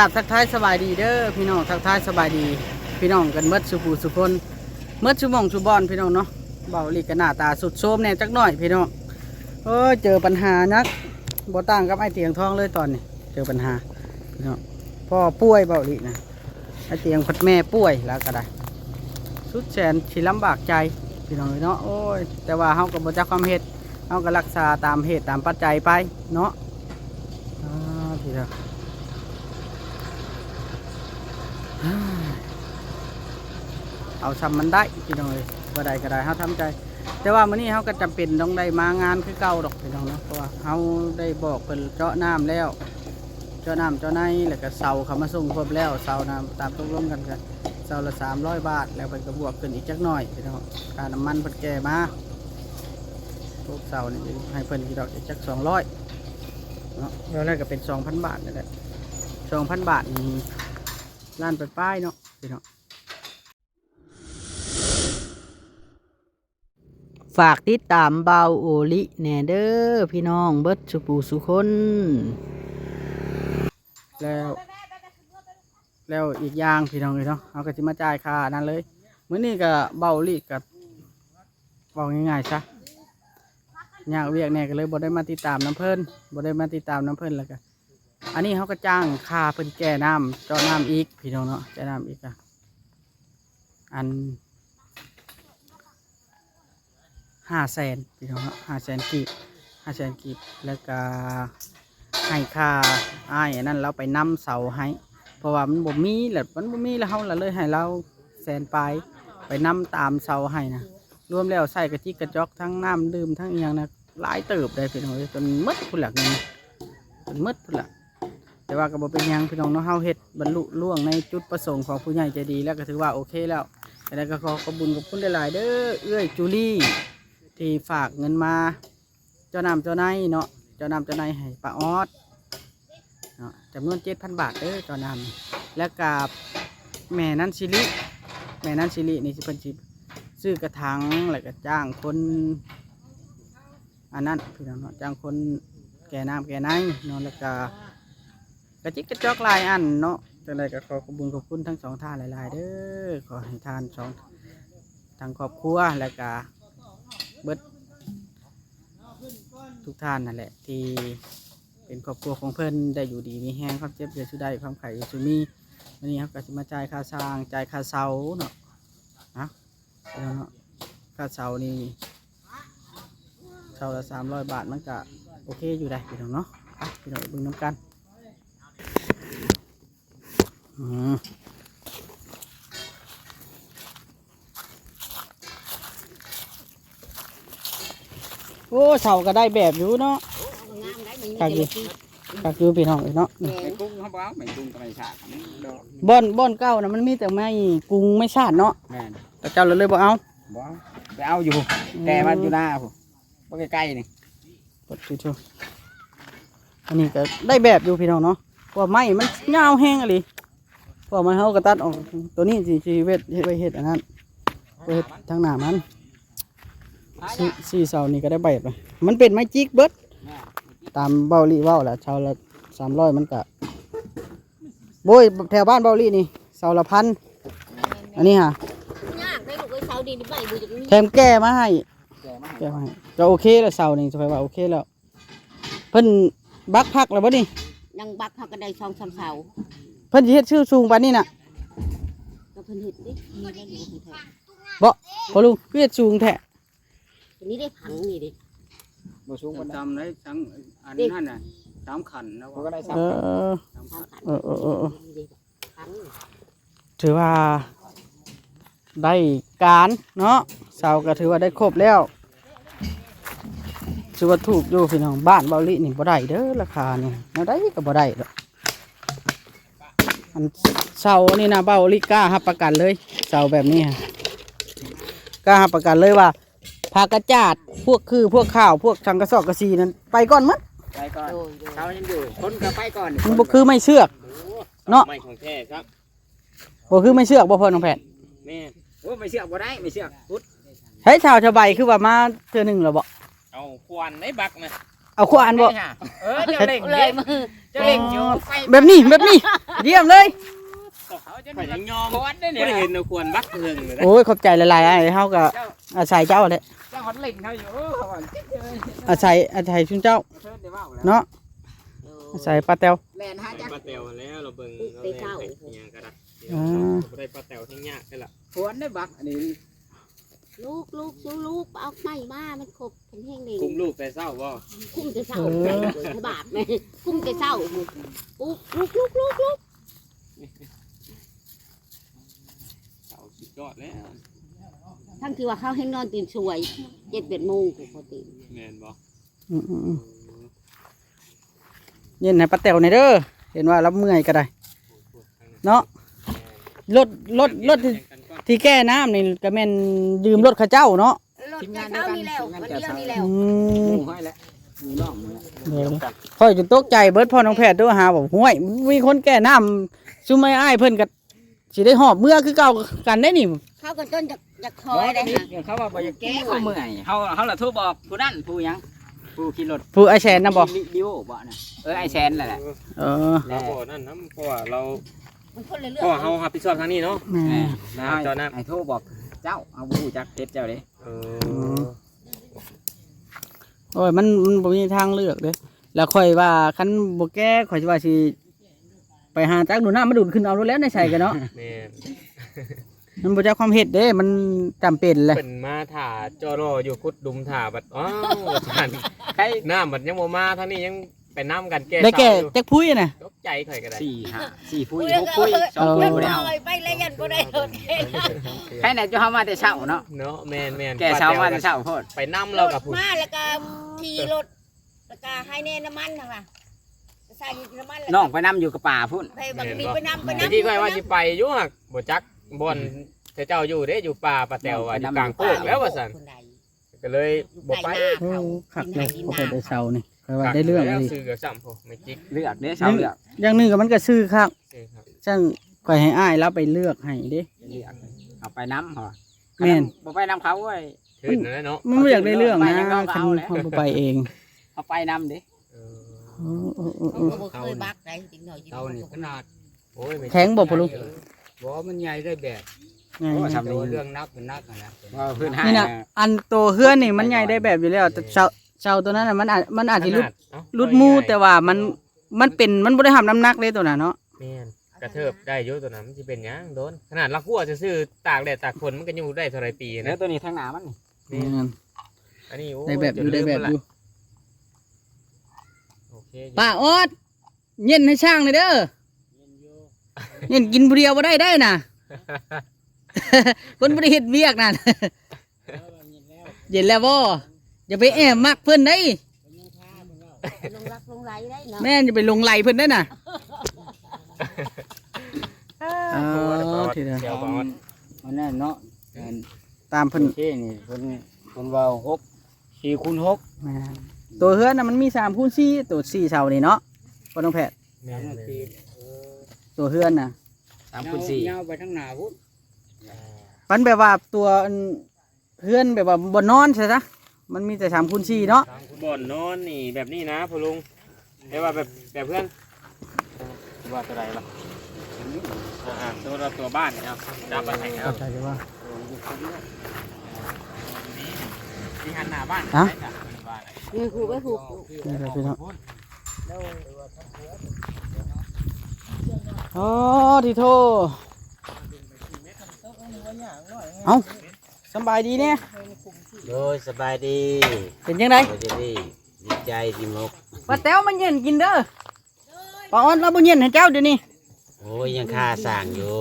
กราบทักทายสบายดีเด้อพี่น้องทักทายสบายดี พี่น้องกันเมดสุภูสุคนเมดสุมองสุบอนพี่น้องเนาะเบาหลีกันหน้าตาสุดโทรมแน่จักหน่อยพี่น้องเออเจอปัญหานักบ่ต่างกับไอเตียงทองเลยตอนนี้ เจอปัญหาพี่น้องพ่อป่วยเบาหลีนะไอเตียงพัดแม่ป่วยแล้วก็ได้ สุดแสนสิลำบากใจพี่น้องเนาะโอ้ยแต่ว่าเฮาก็บ่จักความเฮ็ดเฮาก็รักษาตามเหตุตามปัจจัยไปเนาะอ่าพี่น้อง เอาซ้ำมันได้พี่น้องเลยบ่ได้ก็ได้เฮาทำใจ แต่ว่ามื้อนี้เฮาก็จำเป็นต้องได้มางานคือเก่าดอกพี่น้องเนาะเพราะว่าเฮาได้บอกเพิ่นเจาะน้ำแล้ว เจาะน้ำเจาะในแล้วก็เสาเขามาส่งครบแล้วเสาน้ำตามตกลงกันกันเสาละ300 บาท แล้วเพิ่นก็บวกขึ้นอีกจักหน่อยพี่น้องค่าน้ำมันเพิ่นแก่มาทุกเสานี่ให้เพิ่นกี่ดอกอีกจัก200เนาะแล้วแรกก็เป็น2,000บาทนั่นแหละ2,000บาทนี่ล้านไปป้ายเนาะพี่น้อง ฝากติดตามเบาโอลิแนเด้อพี่น้องเบิดสุปูสุคน แล้ว แล้วอีกอย่างพี่น้องเลยเนาะเอาก็จะมาจ่ายค่านั้นเลยมื้อนี้ก็เบาลิกับบอกง่ายๆซะอยากเวียกแน่ก็เลยบ่ได้มาติดตามน้ำเพิ่นบ่ได้มาติดตามน้ำเพิ่นแล้วก็อันนี้เขาก็จ้างค่าเพิ่นแก่น้ำเจาะน้ำอีกพี่น้องเนาะแก่น้ำอีกอะอัน ห้าแสนพี่น้องห้าแสนกีบห้าแสนกีบแล้วก็ให้ค่าอ้ายอันนั้นเราไปนำเสาให้ เพราะว่ามันบ่มีแหละมันบ่มีแล้วเฮาละเลยให้เราแสนปลายไปนำตามเสาให้นะรวมแล้วใส่กระจิกกระจอกทั้งน้ำดื่มทั้งอีหยังนะหลายเติบได้พี่น้องจนหมดพุ่นหลักนี่จนหมดพุ่นละแต่ว่าก็บ่เป็นยังพี่น้องเนาะเฮาเฮ็ดบรรลุล่วงในจุดประสงค์ของผู้ใหญ่ใจดีแล้วก็ถือว่าโอเคแล้วแต่ก็ขอขอบคุญขอบคุณหลายๆเด้อเอื้อยจูลี่ ที่ฝากเงินมา เจ้านำเจ้านายเนาะเจ้านำเจ้านายให้ป้าออดเนาะจำนวนเจ็ดพันบาทเด้อเจ้านำและกับแม่นันซิลิแม่นันซิลินี่สิเป็นสิซื้อกระถางแล้วก็จ้างคนอันนั้นพี่น้องเนาะจ้างคนแก่น้ำแก่ในเนาะแล้วก็กระจิกกระจอกลายอันเนาะจังไรก็ขอขอบคุญขอบคุณทั้งสองท่านหลาย ๆ เด้อขอให้ทานสองทางครอบครัวแล้วก็ เบิดทุกท่านนั่นแหละ ที่เป็นครอบครัวของเพิ่อนได้อยู่ดีมีแห้งความเจ็บเดือดสุดได้ความไข่สุมีวันนี้ครับก็จะมาจ่ายค่าสร้างจ่ายค่าเสาเนาะนะแล้วเนาะค่าเสานี่เสาละสามร้อยบาทมันก็โอเคอยู่ได้พี่น้องเนาะไปพี่น้องเบิ่งน้ำกันอืม โอ้เสาก็ได้แบบอยู่เนาะงามได้มันคักอยู่คักอยู่พี่น้องเอ้ยเนาะนี่แม่ไอ้กุ้งเขาบอกไม่กุ้งก็ไม่ฉากดอกบ่อนบ่อนเก่านะมันมีแต่ไม้กรุงไม่ชาติเนาะแม่นแต่เจ้าเลยเลยบ่เอาบ่ไปเอาอยู่แต่มันอยู่หน้าผมบ่ใกล้ๆนี่กดชูๆอันนี้ก็ได้แบบอยู่พี่น้องเนาะเพราะว่าไม้มันยาวแห้งอะไรเพราะมันเฮาก็ตัดออกตัวนี้สิสิเวทเฮ็ดไว้เฮ็ดอันนั้นไว้เฮ็ดทางหน้ามัน สี่สี่เสานี่ก็ได้แบบเลยมันเป็นไม้จิกเบิดตามเบาลี่เว้าแหละเสาละสามร้อยมันก็โบยแถวบ้านเบาลี่นี่เสาละพันอันนี้ฮะยากได้ลูกไอ้เสาดีนี่ไม่ดูจากนี้แถมแก้มาให้แก่มากแก้มาให้ก็โอเคแล้วเสานี่สบายว่าโอเคแล้วเพิ่นบักพักแล้วบ่นี่ยังบักพักกันได้ช่องสามเสาเพิ่นสิเฮ็ดชื่อสูงปานนี้น่ะก็เพิ่นเห็ดดิมีได้ดูเพิ่นแท้บ่พอลุงคือเฮ็ดสูงแท้ ตัวนี้ได้ผังนี่ดิบ่สูงปานใดจำได้ทั้งอันนั้นน่ะสามขันนะเขาก็ได้เอซ้ำอทางขัน เออเออเออเออ นี่ดิผังถือว่าได้การเนาะเสาก็ถือว่าได้ครบแล้วถือว่าถูกอยู่พี่น้องบ้านเบาลินี่บ่ได้เด้อราคานี่แนวได้ก็บ่ได้ดอกอันเสานี่นะเบาลิกล้ารับประกันเลยเสาแบบนี้ฮะกล้ารับประกันเลยว่า พากระจาดพวกคือพวกข้าวพวกชังกระสอบกระซีนั้นไปก่อนหมัดไปก่อนโดยโดยเขายังอยู่คนก็ไปก่อนมันบ่คือไม่เชือก เนาะ ไม่ของแท้ครับบ่คือไม่เชือกบ่พอน้องแพทย์แม่โอ้ไม่เชื่อบ่ได้ไม่เชื่อพุทธใช้ชาวชาวใบคือว่ามาเทื่อหนึงแล้วบ่เอาควันได้บักนะเอาขวานบ่ เออเจ้าเล่งเลเด้ยมือเจ้าเล่งอยู่ไปแบบนี้แบบนี้ เยี่ยมเลยข่อยยังยอมควนได้ไม่เนี่ยได้เห็นเอาควรบักเพิ่งเลยนะโอ้ยขอบใจหลายๆไอ้เฮาก็อาศัยเจ้าเลย เจ้าฮอตเล่งเขาอยู่เขาว่าจิ๊กเลยอาศัยอาศัยชุนเจ้าเชิญได้ว่าแล้วเนาะอาศัยป้าแตวแลนฮะจ้ะปลาแตวแล้วเราเบิ่งเราไปแล่นเฝ้าไปอิหยังก็ได้อ่าบ่ได้ปลาแตวทั้งยากได้ละควนได้บักอันนี้ลูกลูกสู้ลูกเอาไม้มามันขบเป็นแห้งเลยคุมลูกแต่เศร้าบ่คุ้มจะเศร้าบาปไหมคุ้มจะเศร้าลูกลูกลูกลูกลูกเศร้าสุดยอดแล้ว ทั้งที่ว่าเขาให้นอนตื่นสวยเจ็ดแปดโมงกูเขาตื่นแม่นบ่อืมอืมอืมเย็นให้ป้าแตวในอยเด้อเห็นว่ารับเมื่อยก็ได้ เนาะรถรถรถที่ที่แก้น้ำนี่ก็แม่นยืมรถเข้าเจ้าเนาะรถแต่เช้านี่แล้ววันเดียวนี่แล้วอืหมมูให้แล้วหมูน่องนี่แหละเดี๋ยวค่อยจนตกใจเบิดพ่อน้องแพทย์ด้วยหาบอกห้วยมีคนแก้น้ำซุไม่อ้ายเพิ่นก็สิได้หอบเมื่อคือเก่ากันได้นี่ เขาก็จนจะจะคอบ่ยได้ได้นี่ค่ะเดี๋ยวเขาว่าบ่อยากแก้เขาเมื่อยเขาเขาละโทรบอกผู้นั่นผู้หยังผู้ขี่รถผู้ไอแชนนะบอกดิโอบ่น่ะเออไอแซนนั่นแหละเออเราบ่นั่นน้ำเพราะว่าเรามันคนละเรื่เพราะว่าเฮารับผิดชอบทางนี้เนาะแม่แม่นะเจ้านะไอโทรบอกเจ้าเอาผู้จักเพชรเจ้าเด้เอมอโอ้ยมันมันบ่มีทางเลือกเด้แล้วค่อยว่าคันบ่แก้ข่อยสิว่าสิไปหาจักดูน้ำมาดูดขึ้นเอารถแล้วในใส่กันเนาะแม่นมันบ่จักความเฮ็ดเด้ มันจำเป็นแหละเป็นมาถ่าจอรออยู่คุดดุมถ่าบัดอ้าวท่านใครน้ำบัดยังบ่มาทางนี้ยังไปน้ำกันแก้ได้แก่เศร้าอยู่จักพุ้ยน่ะ ตกใจข่อยก็ได้สี่ห้าสี่ผู้หกผู้สองเอผู้อบ่ได้เอาไปแล้วยันก็ได้รถใครไหนจะเฮามาแต่เช้าเนาะเนาะแม่นแม่นแก่เช้ามาแต่เช้าโพดไปน้ำเรากับผู้มาแล้วก็ทีรถแล้วก็ให้แน่น้ำมันค่ะใส่น้ำมันน้องไปนํอยู่กับป่าพุ่นไปบางทีไปนำไปทีนำที่ข่อยว่าสิไปอยู่หักบ่จัก บ่อนแต่เจ้าอยู่เด้อยู่ป่าป่าแตวว่าอยู่กลางโคกแล้วว่าซั่นก็เลยบ่ไปโอ้คักเลยบ่ค่อยได้เซานี่ค่อยว่าได้เรื่องแล้เลวยซื้อกับซ้ำพอไม่จิกเลือกเด้เช้าเลือกอย่างหนึงก็มันก็ซื้อคักซื้อครับจังค่อยให้อ้ายแล้วไปเลือกให้เด้เลือกเอาไปน้ำเหรอแม่นบ่ไปน้ำเขาเว้ยถือนั่นแหละเนาะมันไม่อยากได้เรื่องนะไปยังก็คันเอาแล้วเขาบ่ไปเองเอาไปน้ำเด้เออโอ้โอ้โอ้โอ้เคยบักได้จริงหน่อยเตานี่ขนาดโอ้ยไม่แข็งบ่พอลูก บ่มันใหญ่ได้แบบไงโอ้ทำเรื่องนักเป็นนักนะว่าเพื่อนให้นี่นะอันโตเฮือนนี่มันใหญ่ได้แบบอยู่แล้ว แต่เสาเสาตัวนั้นน่ะมันอาจมันอาจจะรุดขนาเอ้ารุดมูแต่ว่ามันมันเป็นมันบ่ได้ทำน้ำหนักเลยตัวน่ะเนาะแม่นกระเทิบได้อยู่ตัวนั้นมันสิเป็นหยังโดนขนาดลักหัวซื่อๆตากแดดตากฝนมันก็อยู่ได้เท่าไรปีแล้วนะตัวนี้ทางหน้ามันนี่นี่อันนี้โอ้ได้แบบอยู่ได้แบบอยู่โอเคป้าออดเย็นให้ช่างเลยเด้อ เย็นกินผู้เดียวบ่ได้ได้น่ะ คนบ่ได้เฮ็ดเวียกนั่นเย็นแล้วบ่อย่าไปแอบมักเพิ่นได้ลงรักลงไหลได้เนาะแม่นอย่าไปลงไหลเพิ่นได้น่ะเออทีเดียวเดี๋ยวก่อนมันนั่นเนาะตามเพิ่นโอเคนี่เพิ่นเพิ่นว่าหกสี่คูณหกแม่นตัวเฮือนน่ะมันมี3คูณ4ตัว4เสานี่เนาะบ่ต้องแพทย์แม่นเลย ตัวเฮือนน่ะสามคูณสี่ยาวไปทางหน้าพุ่นมันแบบว่าตัวอันเฮือนแบบว่าบ่นอนใช่ซะมันมีแต่3คูณ4เนาะบ่อนนอนนี่แบบนี้นะพ่อลุงเรียกว่าแบบแบบเพื่อนว่าตัวใดล่ะอ่าๆตัวเราตัวบ้านเนี่ยเอาจับมาให้เอาเข้าใจเลยว่าที่หันหน้าบ้านฮะใช่จ้ว่าอะไรนี่ครูไปผูกนี่แหละพี่น้อง โอ้ที่โทเอาสำบายดีเนี่ยโดยสบายดีเป็นยังไงสบายดีดีใจดีมกป้าแต้วมันเย็นกินเด้อป้าออนเราบ่เย็นให้เจ้าเดี๋ยวนี้โอ้ยยังค่าสร้างอยู่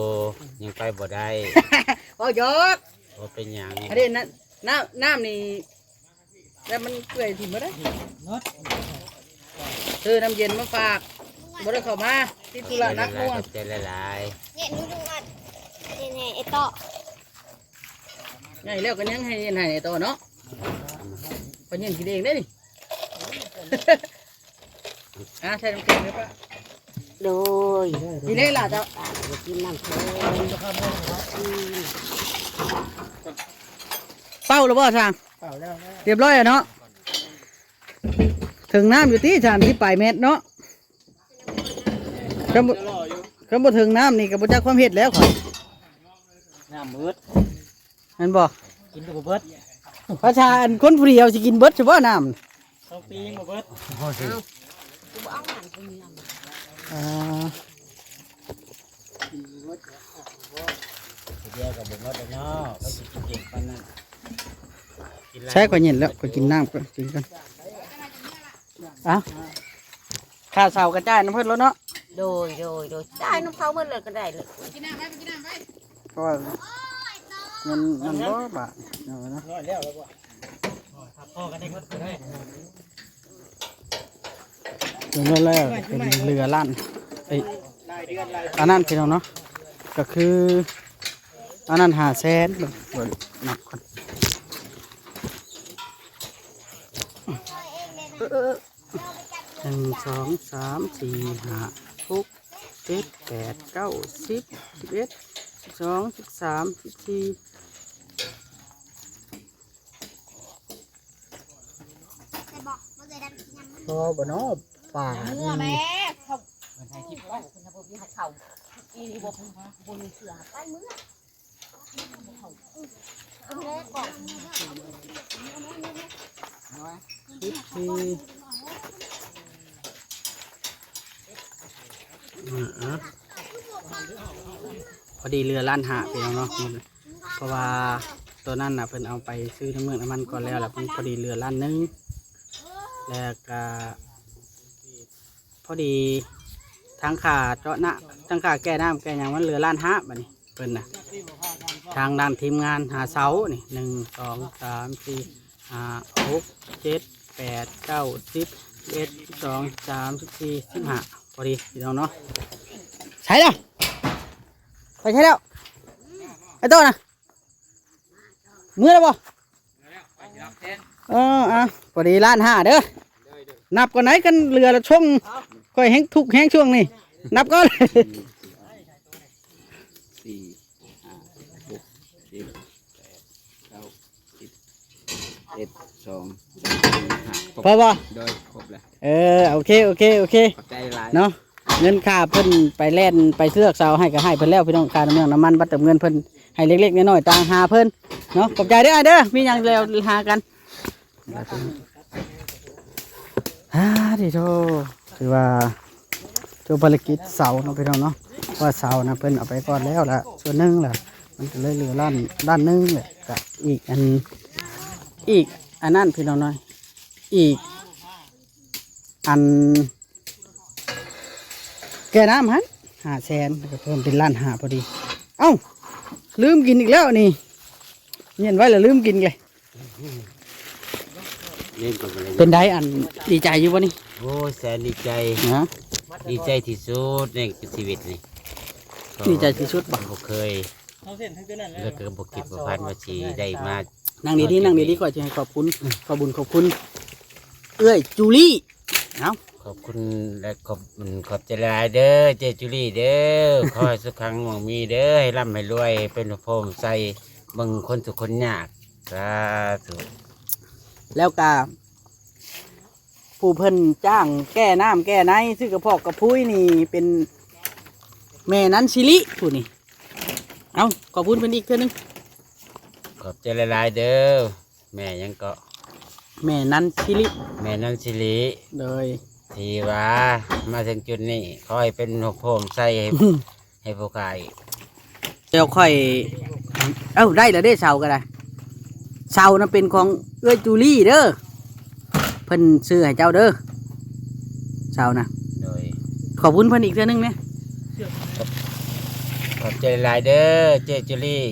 ยังไปบ่ได้โอ้ยกบ่เป็นหยังอันนี้น้ำน้ำน้ำนี่แล้วมันเปื่อยถิ่มบ่ได้ซื้อน้ำเย็นมาฝาก บ่ได้เข้ามาติดธุระนักหหน่วงขอบใจหลายเนี่ยดูดูกันเนี่ยเนี่ยไอ้ต่อใหญ่แล้วก็ยังให้เย็นให้ไอ้ตัวเนาะก็เย็นกินเองได้นี่ อะใส่น้ำแข็งเลยป่ะโดยนี่เลยล่ะเจ้ากินน้ำเค็มเป้าหรือเปล่าช่างเรียบร้อยอะเนาะถึงน้ำอยู่ที่ชานที่ปลายเม็ดเนาะ สมมุติก็บ่ถึงน้ำนี่ก็บ่จักความเฮ็ดแล้วข่อยน้ำมืดแม่นบ่กินกับเบิดประชาอันคนผู้เดียวสิกินเบิดเฉพาะน้ำสองปีกับเบิดกูบ่เอาหนังกูมีเอาอ่าเดียวกับบ่หมดแล้วเนาะก็สิกินเก่งปานนั้นกินหลายใช้ก่อนเย็นแล้วก็กินน้ำก่อนกินกันเอ้าข้าวเสากระจายน้ำเพิ่นแล้วเนาะ โดยโดยโดยได้น้ำเขาเมื่อเลยก็ได้เลยเพราะว่าเงินมันบ่บาทเอาไว้เนาะน้อยแล้วแล้วบ่พ่อกันได้ก็ได้เงินแล้วเป็นเรือลั่นเอ้ยอันนั้นพี่น้องเนาะก็คืออันนั้นหาแสนเบิ่งนับก่อนหนึ่งสองสามสี่ห้า หกเจ็ดแปดเก้าสิบสิบเอ็ดสิบสองสิบสามสิบสี่พอบ่เนาะป่าเมื่อแม่เขาคนทำพวกนี้หัดเข่าอีนี่บ่บ่มีเสือไปเมื่อเอาแม่ก่อนสิบสี่อ่าพ อดีเรือล้านหาไปแล้วเนาะเพราะว่าตัวนั้นน่ะเพิ่นเอาไปซื้อน้ำเมืองน้ำมันก่อนแล้วแล้วเพิ่นพอดีเรือล้านหนึงแล้วก็พอดีทั้งขาเจาะหน้าทั้งขาแก้น้ำแก้ยังมันเรือล้านห้าบัดนี้เพิ่นน่ะทางด้านทีมงานหาเสานี่หนึ่งสองสามสี่ห้าหกเจ็ดแปดเก้าสิบเอ็ดสองสามสี่สิบห้าพอดีพี่น้องเนาะใช่แล้ว ใช่แล้วไอ้โต้นะเมื่อแล้วบ่เอออะพอดีล้านห้าเด้อนับก่อนไหนกันเรือละช่วงก็แห้งทุกข์แห้งช่วงนี่นับก่อนสี่ห้าหกเจ็ดแปดเก้าสิบเอ็ดสองสามสี่ห้าครบพอบ่โดยครบแล้วเออโอเคโอเคโอเคขอบใจหลายเนาะ เงินค่าเพิ่นไปแล่นไปเสือกเสาให้ก็ให้เพิ่นแล้วพี่น้องค่าน้ำเมืองน้ำมันบัตรเติมเงินเพิ่นให้เล็กๆน้อยๆต่างหาเพิ่นเนาะขอบใจเด้อเด้อมีหยังแล้วหากันฮ่าดิโทถือว่าจบภารกิจเสาเนาะพี่น้องเนาะว่าเสานะเพิ่นเอาไปก่อนแล้วล่ะส่วนหนึงละมันก็เลยเหลือด้านด้านหนึงแหละกับอีกอันอีกอันนั้นพี่น้องน้อยอีกอัน กน้ำฮันหาแสนแล้วก็เพิ่มเป็นล้านหาพอดี เอ้า ลืมกินอีกแล้วนี่เงียนไว้แล้วลืมกินเลยเล่นกันไปเลยเป็นได้อันดีใจอยู่วะนี่โอ้ยแสนดีใจฮะดีใจที่สุดในชีวิตนี่ก็ดีใจที่สุดบ่บ่เคยเขาเส้นทั้งตัวนั้นแล้วก็บ่คิดบ่พันว่าสิได้มานั่งดีๆนั่งดีๆก่อนจะให้ขอบคุณขอบคุญขอบคุณ เอ้ยจูลี่เอ้าข อบคุณและขอบอืมขอบใจหลายเด้อเจจุลี่เด้อขอให้สุขขังหวังมีเด้อให้ร่ำให้รวย เป็นพระพรหมใส่เบิ่งคนทุกคนยากสาธุแล้วก็ผู้เพิ่นจ้างแก้น้ำแก้ในซื้อกระเพอกกระพุ้ยนี่เป็นแม่นั้นชิลิผู้นี่เอ้าขอบคุณเพิ่นอีกเท่านึงขอบใจหลายๆเด้อแม่ยังก็แม่นั้นชิลิ แม่นันสิริโดย ทีว่า มาถึงจุดนี้ขอให้เป็นพระพรหมใส่ให้ให้ผู้ขายเดี๋ยวค่อย เอ้าได้แล้วได้เสาก็ได้เสานะเป็นของเอื้อยจูลี่เด้อเพิ่นซื้อให้เจ้าเด้อเสานะโดยขอบคุณเพิ่นอีกเทื่อนึงเนี่ยขอบใจหลายเด้อเจจุลี่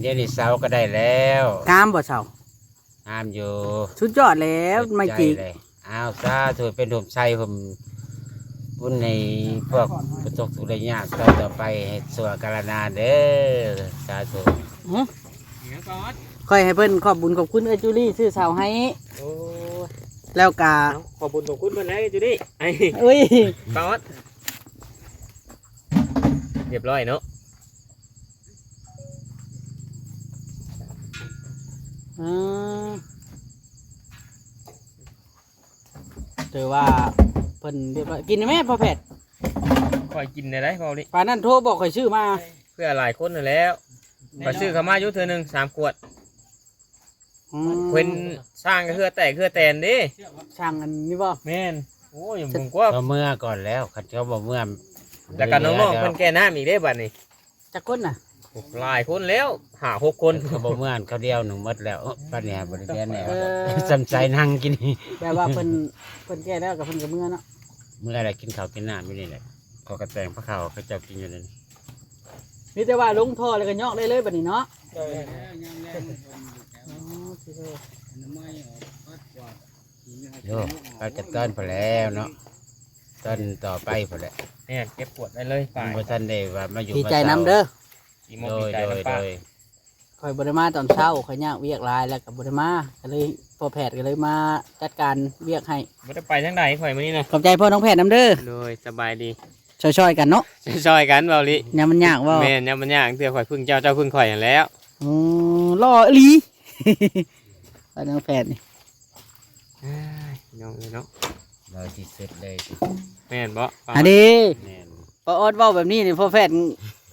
เดี๋ยวนี้เสาก็ได้แล้วงามบ่เสาห้ามอยู่ สุดยอดแล้วไม่จริงใจเลย อ้าวซาถือเป็นผมใส่ผมบุญในพวกประสบสุขได้ยากต่อต่อไปให้สวการนาเด้อสาธุค่อยให้เพิ่นขอบบุญขอบคุณเอื้อยจูลี่ซื้อเสาให้ โอ้แล้วกาขอบคุณขอบคุณเพิ่นเลยจุดี้ไอ้เอ้ยตอดเรียบร้อยเนาะอืม ถือว่าเพิ่นเรียบร้อยกินไหมพ่อแพทย์คอยกินได้ไรเบาลิป่านนั้นโทรบอกข่อยชื่อมาเพื่อหลายคนนั่นแหล้วคอยซื้อเขามาอยู่เธอหนึ่งสามขวดอืมเพิ่นสร้างก็คือแตกคือแตนเดิช่างอันนี้บ่ แม่นโอ้ยผมก็ก็เมื่อก่อนแล้วคันเขาบอกเมื่อแล้วกันน้องๆเพิ่นแก่น้ำอีกได้บัดนี้จักคนน่ะ หลายคนแล้วหาหกคนเขาบอกเมื่อเขาเดียวหนึ่งหมดแล้วป้าเนี่ยบริเวณเนี่ยเออ สำใจนั่งกินนี่แปลว่าเพิ่นเพิ่นแก้แล้วกับเพิ่นกับเมื่อเนาะเมื่อไรกินข้าวกินน้ำไม่นี่แหละเขากระแตงพระข้าวเขาเจะกินอยู่นั่นมีแต่ว่าลงท่อแล้วก็ยอกได้เลยบัดนี้เนาะอ๋อสิเด้อโยไปกันต้นพอแล้วเนาะต้นต่อไปพอแล้วเนี่ยเก็บขวดได้เลยไปพอท่านได้ว่ามาอยู่ดีใจน้ำเด้อ สีโมโดดียใจโดยน้ำโดป้ายข่อยบริมาตอนเช้าข่อยยากเวียกหลายแล้วกับบริมาก็เลยพ่อแพทย์ก็เลยมาจัดการเวียกให้ไม่ได้ไปทั้งใดข่อยมานี่นะขอบใจพ่อน้องแพทย์น้ำเด้อโดยสบายดีช่วยๆกันเนาะซอยกันเบาลิยามมันยากเว่าแม่นยังมันยากเตือข่อยพึ่งเจ้าเจ้าพึ่งข่อยอย่างแล้วอือล่ออีหลี พ่อน้องแพทย์นี่อ้ายน้องเอ้ยเนาะโดยที่สุดเลยแม่นบ่อันนี้แน่นพอออดเว้าแบบนี้นี่พ่อแพทย์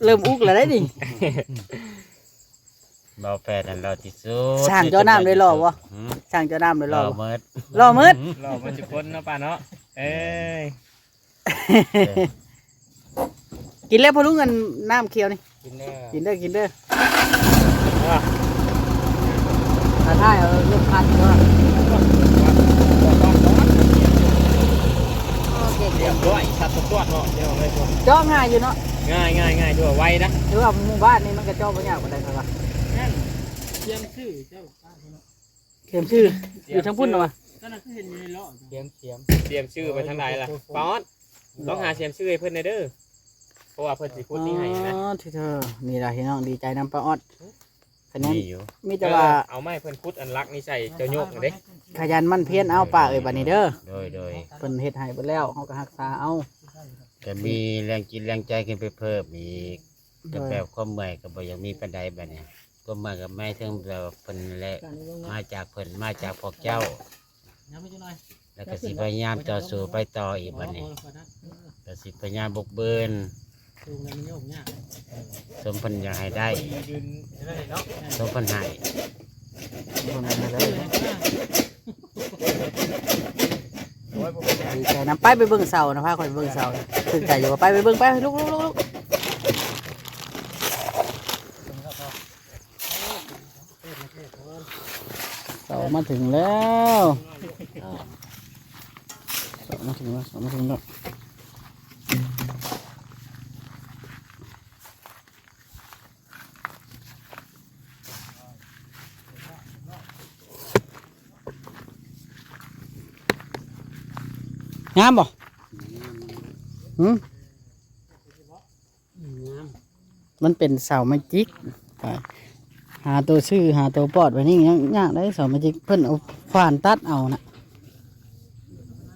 เริ่มอุกแล้วได้ดิเบาแฟนนั่นเราที่สุดสร้างเจ้าน้ำด้วยหล่อวะหืมช่างเจ้าน้ำเลยหล่ล่ออบ่เมิดล่อมืดรอมันจะพ้นเนาะป้าเนาะเอ้ยกินแล้วพอรู้เงินน้ำเคียวนี่กินแน่กินเด้อกินเด้อถ้าท่ายเอาเรื่องพันก็ เก่งเรียบร้อยชัดตัวเนาะเดี๋ยวเลยตัวจ้อง่ายอยู่เนาะง่ายง่ายง่ายด้วยไวนะหรือว่าหมู่บ้านนี่มันก็จ้อบ่ยากกว่าใดครับว่าเขียมชื่ออยู่ทั้งพุ่นเนาะเตรียมเตรียมเตรียมชื่อไปทางไหนล่ะป๊อดต้องหาเตรียมชื่อให้เพิ่นในเด้อเพราะว่าเพิ่นสิพูดนี่ให้นะอ๋อที่เธอนี่ล่ะพี่น้องดีใจนำป้าออด คะแนนมีอยู่มีแต่ว่าเออเอาไม้เพิ่นพุดอันรักนี่ใส่เจ้าโยกน่ะเด้ขยันมั่นเพียรเอาป้าเอ้ยบัดนี้เด้อโดยโดยเพิ่นเฮ็ดให้เบิดแล้วเฮาก็รักษาเอาจะมีแรงกินแรงใจขึ้นไปเพิ่มอีกก็แบบความเมื่อยก็บ่อยังมีปันไดแบบนี้ก็เมื่อยกับไม่ถึงแบบเพิ่นนั่นแหละมาจากเพิ่นมาจากพวกเจ้า แล้วก็สิพยายามต่อสู้ไปต่ออีกบัดนี้ก็สิพยายามบุกเบิน สมเพิ่นอยากให้ได้ยืนนั่นเนาะสมเพิ่นให้เพิ่นให้ได้ดีใจนำไปไปเบิ่งเสานะพาข่อยไปเบิ่งเสาถึงใจอยู่ว่าไปไปเบิ่งไปลุกลุกลุกลุกเสามาถึงแล้วเสามาถึงแล้วเสามาถึงแล้ว งามบ่หืมมันเป็นเสาไม้จิกไปหาตัวชื่อหาตัวปอดไว้นี่ยังยากได้เสาไม้จิกเพิ่นเอาฝานตัดเอานะ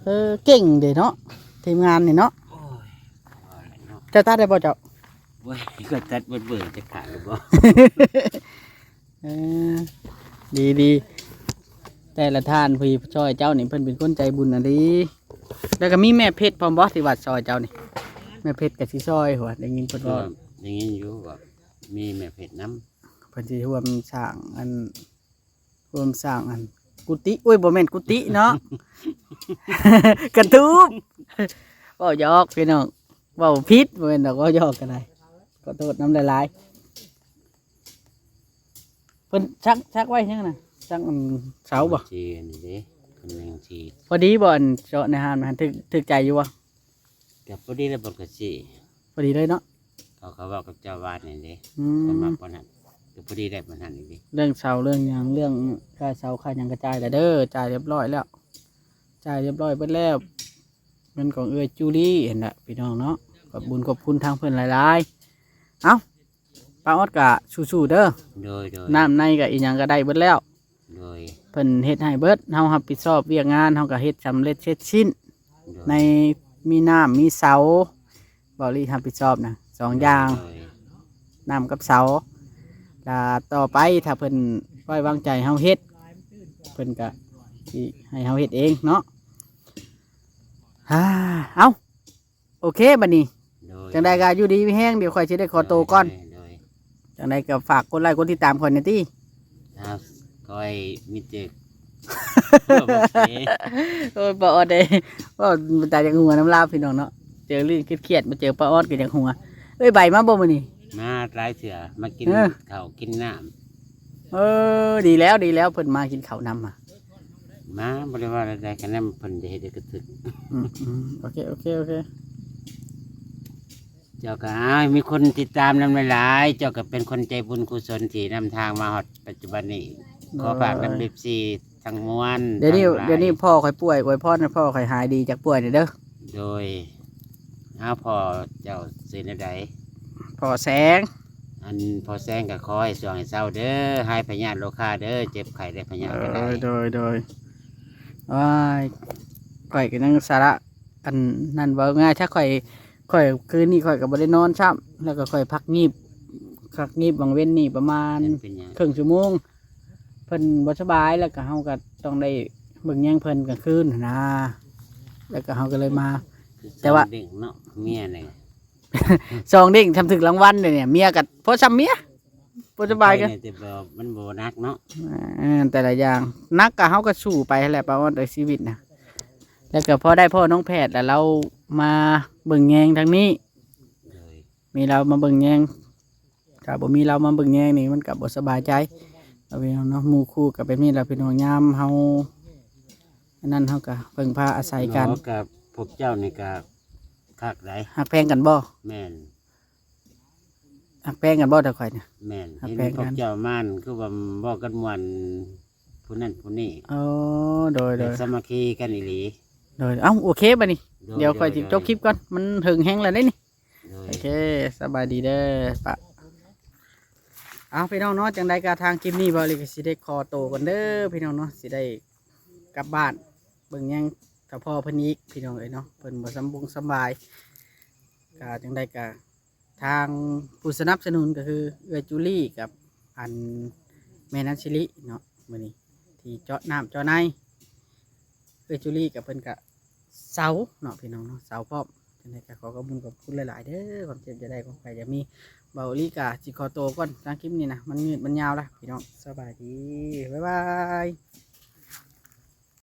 เออเก่งเด้เนาะทีมงานนี่เนาะโอ้ยเอาละเนาะเจะตัดได้บ่เจ้าโว้ยก็ตัดเบื่อๆจะขาดหรือบ่เออดีดีแต่ละท่านพี่ช่วยเจ้านี่เพิ่นเป็นคนใจบุญอะดี แล้วก็มีแม่เพชรพร้อมบ่ที่วัดซอยเจ้านี่แม่เพชรกับสิซอยหัวได้ยินเพิ่นก็ว่าอย่างนี้อยู่ว่ามีแม่เผ็ดน้เพิ่นสิร่วมสร้างอันร่วมสร้างอัน กุฏิโอ้ยบ่แม่นกุฏิเนาะ กระทูบเว้าหยอกพี่น้องเว้าผิดบ่แม่นดอกเว้าหยอกกันได้ขอโทษน้ำหลายๆเพิ่นชักชักไว้ยังน่ะชักอันำเสาบ่ จีนี่เด้ คนหนึ่งทีพอดีบ่อันเจาะในหานมันถึกถึกใจอยู่บ่กับพอดีแล้วบอกกสิพอดีเลยเนาะเขาเขาบอกกับเจ้าวาดนี่เด้อืก็มมปนนั้นก็พอดีได้ปนนั้นอีกดิเรื่องเสาเรื่องหยังเรื่องค่าเสาค่าหยังกระจายแล้วเด้อจ่ายเรียบร้อยแล้วจ่ายเรียบร้อยเบิดแล้วเงินของเอื้อจูลี่เห็นละพี่น้องเนาะขอบบุญขอบคุณทางเพื่อนหลายๆเอ้าป้าออดกะสู้ๆเด้อโดยโดยน้ำในกะอีหยังก็ได้เบิดแล้ว โดย เพิ่นเฮ็ดให้เบิดเฮารับผิดชอบเวียกงานเฮาก็เฮ็ดสำเร็จเสร็จสิ้นโดยในมีน้ำมีเสาบริรับผิดชอบนะสองอย่างโดยน้ำกับเสาลาต่อไปถ้าเพิ่นไว้วางใจเฮาเฮ็ดเพิ่นก็สิให้เฮาเฮ็ดเองเนาะฮ่าเอาโอเคบัดนี้โดจังใดก็อยู่ดีมีแห้งเดี๋ยวข่อยสิได้ขอโตวก่อนโดยจังใดก็ฝากกดไลค์กดติดตามข่อยหน่อยติถ้าค อยมีเจกโอ้ยป้าออดเด้ว่ามันตายจากหัวน้ำลาวพี่น้องเนาะเจอเรื่องเครียดๆมาเจอป้าออดก็จากหัวเอ้ยใบมาบ่มื้อนี้มาหลายเถื่อมากินเออข้าวกินน้เออ ดีแล้วดีแล้วเพิ่นมากินข้าวนำอะำมาบริวารใดกันนั้นเพิ่นจะเฮ็ดให้กระถึกอืมอืมโอเคโอเคโอเคเจ้าก็อ้ายมีคนติดตามนำหลายๆเจ้าก็เป็นคนใจบุญกุศลที่นำทางมาฮอดปัจจุบันนี้ ขอฝากนำเบบซีทั้งมวลเดี๋ยวนี้ทั้งหลาเดี๋ยวนี้พ่อข่อยป่วยอวยพรให้พ่อข่อยหายดีจากป่วยเด้อเด้อโดยอ้าวพอเจ้าสื่อในใดพ่อแสงอันพอแซงกับคอยสวงให้เศร้าเด้อให้พญาติโลคาเด้อเจ็บไข้ได้พญาติก็โดได้ยโดยโดยว้ายข่อยก็นั่งสาระอันนั่นเว่าง่ายถ้าข่อยข่อยคืนนี้ข่อยก็บ่ได้นอนซ้ำแล้วก็ข่อยพักงีบพักงีบบางเว้นนี่ประมาณ นั่นเป็นหยังครึ่งชั่วโมงเพิ่นบ่สบายแล้วก็เฮาก็ต้องได้เบิ่งแย่งเพิ่นกลางคืนนะ แล้วก็เฮาก็เลยมา แต่ว่า เด็กเนาะเมียเนี่ยซองเด้งทำถึงรางวัลเลยเนี่ยเมียกับพ่อซ้ำเมียบ่สบายกันแต่บ่มันบ่นักเนาะอ่าแต่ละอย่างนักก็เฮาก็สู้ไปแหละประวัติชีวิตนะแล้วก็พอได้พ่อน้องแพทย์แล้วเรามาเบิ่งแยงทางนี้เลยมีเรามาเบิ่งแยงถ้าบ่มีเรามาเบิ่งแยงนี่มันก็บ่สบายใจ เราพี่น้องเนาะหมู่คู่กับเป็นนี่เราพี่น้องยามเฮาอันนั้นเฮาก็เพิ่งพาอาศัยกันเนาะกับพวกเจ้านี่ก็คักได้หักแพงกันบ่แม่นหักแพงกันบ่ตะข่อยเนี่ย แม่นครับเห็นแปลงพวกักน เจ้าม่านคือว่าบอกกันมวนผู้นั้นผู้นี้อ๋อโดยโดยสามัคคีกันอีหลีโดยเอ้าโอเคบัดนี้โดเดี๋ยวค่อยสิจบคลิปก่อนมันถึงแห้งแล้วได้นี่โดย โอเคสบายดีเด้อปะ เอาพี่น้องเนาะจังใดกาทางคลิปนี้บริกสิได้คอโตกันเด้อพี่น้องเนาะสิได้กลับบ้านเบิ่งยังถ้าพ่อเพิ่นอีกพี่น้องเอ้ยเนาะเพิ่นบ่สำบงสบายกาจังใดกาทางผู้สนับสนุนก็คือเอือจูลี่กับอันแม่นันชิลิเนาะมื้อนี้ที่เจาะน้ำเจาะในเอือจูลี่กับเพิ่นกะเสาเนาะพี่น้องเนาะเสาพร้อมจังไดก็ขอขอบคุณขอบคุณหลาย ๆ เด้อความเจ็บจะได้ของใครจะมี เบาลีกาจิคอโตก่อนทางคลิปนี้นะมันยืดมันยาวละพี่น้องสบายดี บ๊ายบาย